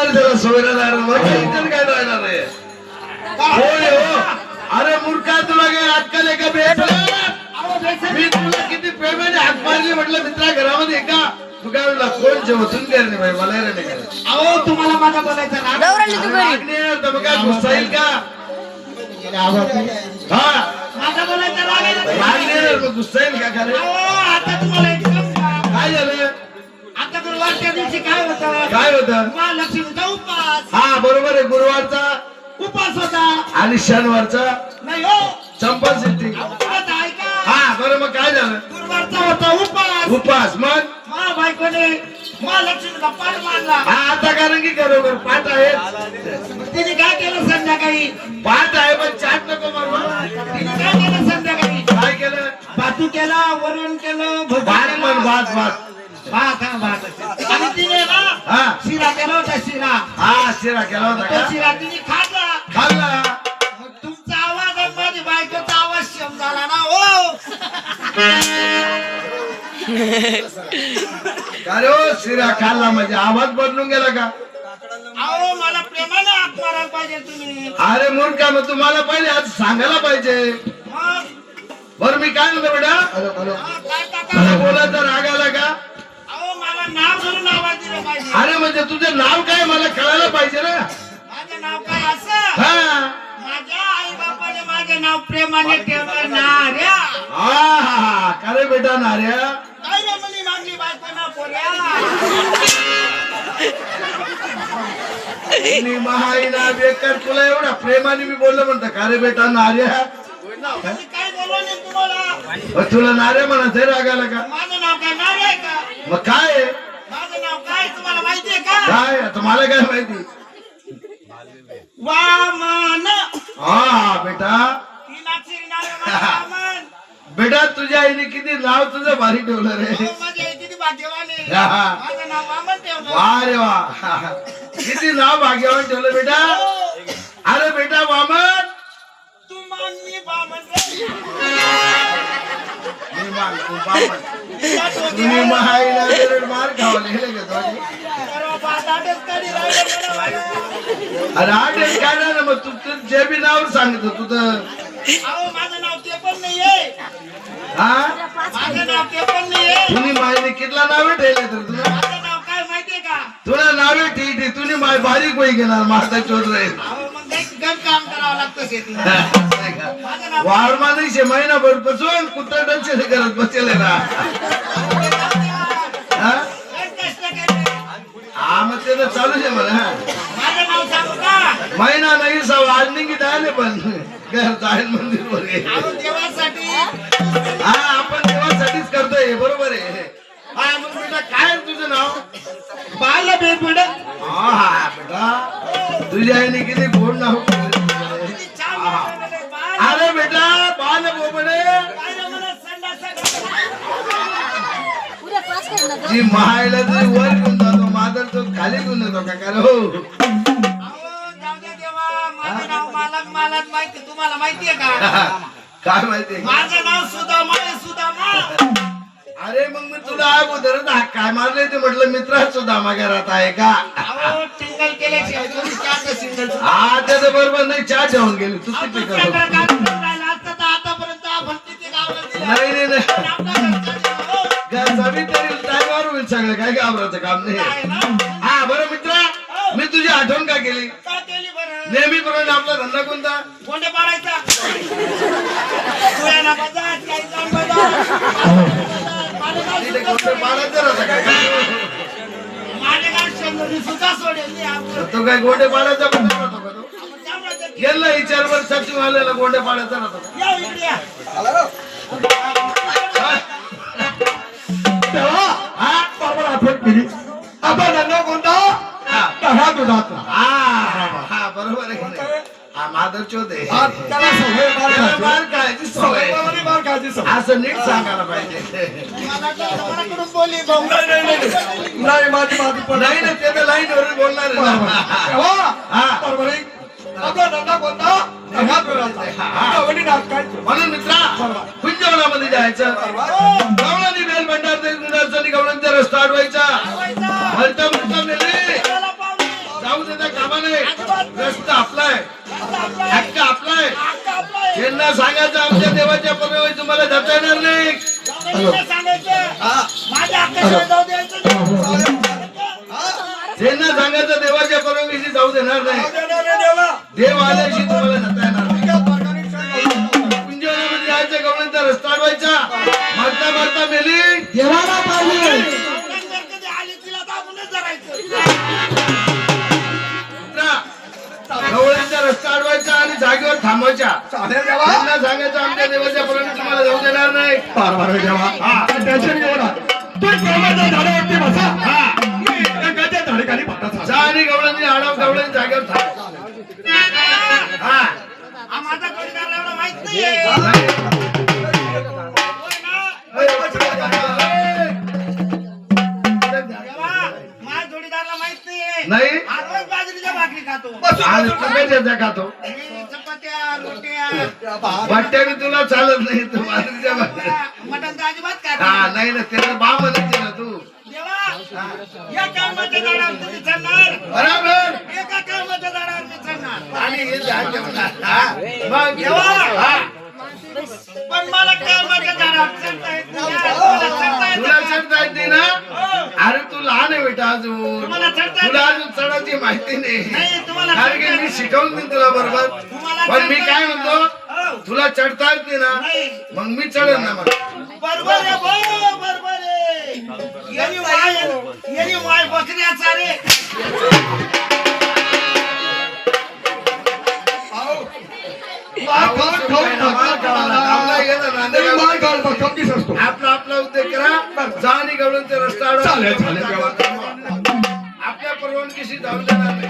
असणार त्याला सोयरादार माझ्या इज्जत काय राहणार आहे? होय हो. अरे मूर्खा तुला काही अक्कल आहे का? भेट मी तुला किती प्रेमाने हात मारली म्हटलं मित्रा घरामध्ये का? तू काय म्हणला कोण जेवतून गेले नाही मला नाही. अहो तुम्हाला माझा बोलायचा ना तर मग काय गुस्सा येईल का? हा. माझा बोलायचा राग मग गुस्सा येईल का खरे अहो, आता तुम्हाला एक सांगू. काय झालं? दिवशी काय होतं? काय होतं? महालक्ष्मीचा उपास हा बरोबर आहे गुरुवारचा. उपास होता. आणि शनिवारचा. नाही हो. चंपा सिद्धी ऐका हा बरं मग काय झालं? गुरुवारचा होता उपास उपास मग? मा बायकोने महालक्ष्मीचा पाठ मांडला. हा आता कारण की बरोबर पाठ आहे तिने काय केलं संध्याकाळी? पाठ आहे पण चाट नको मारू तिने काय केलं संध्याकाळी? काय केलं? भातू केला वरण केलं भात. पण भात भात. भात हा भात आणि तिने ना हा शिरा केला होता शिरा. हा शिरा केला होता तो का? शिरा तिने खाल्ला. खाल्ला. मग तुमचा आवाज आणि माझी बायकोचा आवाज शेम झाला ना हो. का रे हो, शिरा खाल्ला म्हणजे आवाज बदलून गेला का? अहो मला प्रेमाने हाक मारायला पाहिजे तुम्ही. अरे मूर्खा मग तुम्हाला पहिले आज सांगायला पाहिजे. मग? बरं मी काय म्हणतो बेटा? हा, काय मला बोलायचा राग आला का? अरे म्हणजे तुझं नाव काय? मला कळायला पाहिजे ना. माझं नाव काय असं? हा. माझ्या आई बापाने माझे नाव प्रेमाने ठेवलं हा हा हा. रे बेटा नार्या काय रे म्हणी मागली बायको ना पोऱ्या? मी महाईला बेकार तुला एवढा प्रेमाने मी बोललो म्हणतो का रे बेटा नार्या मी काय बोललो नाही तुम्हाला? मग तुला म्हणायचं रागाला का? माझं नाव काय? नार्या आहे का? मग काय आहे? माझं नाव काय तुम्हाला माहितीये का काय आता मला काय माहिती? वामन. हा हा बेटा बेटा तुझ्या आईने किती नाव तुझं भारी ठेवलं रे. हा, हा. वा रे वा. किती नाव भाग्यवान ठेवलं बेटा. अरे बेटा वामन. तू मान मी वामन रे. मी मान, तू वामन. त्या डोक्यावर तुम्ही महाईला मार खावले हे का अरे आठ एक काय नाही ना मग तू तू जे बी नाव सांगतो तुझं अहो माझं नाव ते पण नाहीये हा माझं नाव ते पण नाहीये तुम्ही मायने कितला नावे ठेवले तर तुला माझं नाव काय माहितीये का तुला नावे ठीक ठीक तुम्ही माय बारीक वही घेणार माझा चोर राहील अहो मग एक गण काम करावं लागतं शेतीला माझं नाव वार मानायचे महिनाभरपासून कुत्रा डंचे करत बसेल ना हा मग ते तर चालूच आहे मला. माझं नाव सांगू का? महिना नाही सव आज निघी जायले पण. घर जाईल मंदिर अहो देवासाठी. हा आपण देवासाठीच करतोय बरोबर आहे. हा मग बेटा काय आहे तुझं नाव? बाल बेबड हा हा बेटा. तुझ्या आईने किती गोड नाव आहे. बाल अरे बेटा बाल बोबडे काय रे मला संडासा उद्या पास कर ना जी महायला तुझी वर घेऊन तो खाली घेऊन जातो का? कारण हो? अहो जाऊ दे देवा माझं नाव मालक मालक माहिती? तुम्हाला माहितीये का काय माहितीये माझं नाव सुदामा आहे सुदामा अरे मग मी तुला अगोदरच हाक काय मारले ते म्हटलं मित्र सुद्धा घरात आहे का? अहो टिंगल केल्याशिवाय तुम्ही चारचं सिंगल हा त्याचं बरोबर नाही चहा ठेवून गेली. तू किती करतो. नाही नाही नाही. काय घाबरायचं काम नाही? हा बरं मित्र मी तुझी आठवण का केली? का केली बरं? नेहमीप्रमाणे आपला धंदा कोणता. पाडायचं. तो काय गोंडे पाडायचा पण. गेला विचारवर सचिव आलेला गोंडे पाडायचा राहतो केली अभ्यासांना कोणता हा दुधाचा हा बरोबर आहे हा माधर आहे मार मित्रा जायचं रस्ता अडवायचा व्हायचा. हलता मुक्ता पाहुणे. जाऊ देता कामा नाही. रस्ता आपलाय. हक्क आपलाय. हक्क आपला आहे. यांना सांगायचं आमच्या देवाच्या परवाई तुम्हाला जाता येणार नाही. जाऊन सांगायचं. देवाच्या परवानगीशी जाऊ देणार नाही. देव. आल्याशी तुम्हाला जाता गवळींचा रस्ता अडवायचा आणि जागेवर थांबवायच्या चालेल देवा त्यांना सांगायचं आमच्या देवाच्या परवानगी तुम्हाला जाऊ देणार नाही. पार पार देवा हा. टेन्शन घेऊ नका. तुम्ही प्रेमाच्या झाडावरती बसा. हा. मी एकाच्या झाडाखाली बसा जा आणि गवळणी आडव गवळणी जागेवर थांब. हा. हा माझा जोडीदार एवढा माहीत नाहीये. नाही. होय ना? देवा, माझ्या जोडीदाराला माहीत नाहीये. नाही. हा रोज आणि खातो. तुला चालत नाही तू बाजरीच्या हा नाही. ना त्याला बा म्हणायचे ना तू. बराबर. आणि हे ठेवणार. मग. पण मला कामाच्या झाडावर चढता येत नाही मला चढता येत तुला नाही. चढता येते ना अरे तू लहान आहे बेटा अजून. तुला अजून चढायची माहिती नाही. कारण की मी शिकवून देईन तुला बरोबर. पण मी काय म्हणतो? हो. तुला चढता येते ना नाही. मग मी चढेन ना मग. बरोबर आहे भाऊ, आहे यांनी यांनी टाका आपला आपला उद्योग करा. जा आणि गवळून ते रस्ता अडवा. चालेल, चालेल, देवा. করবেন কৃষি ধান জানাবে।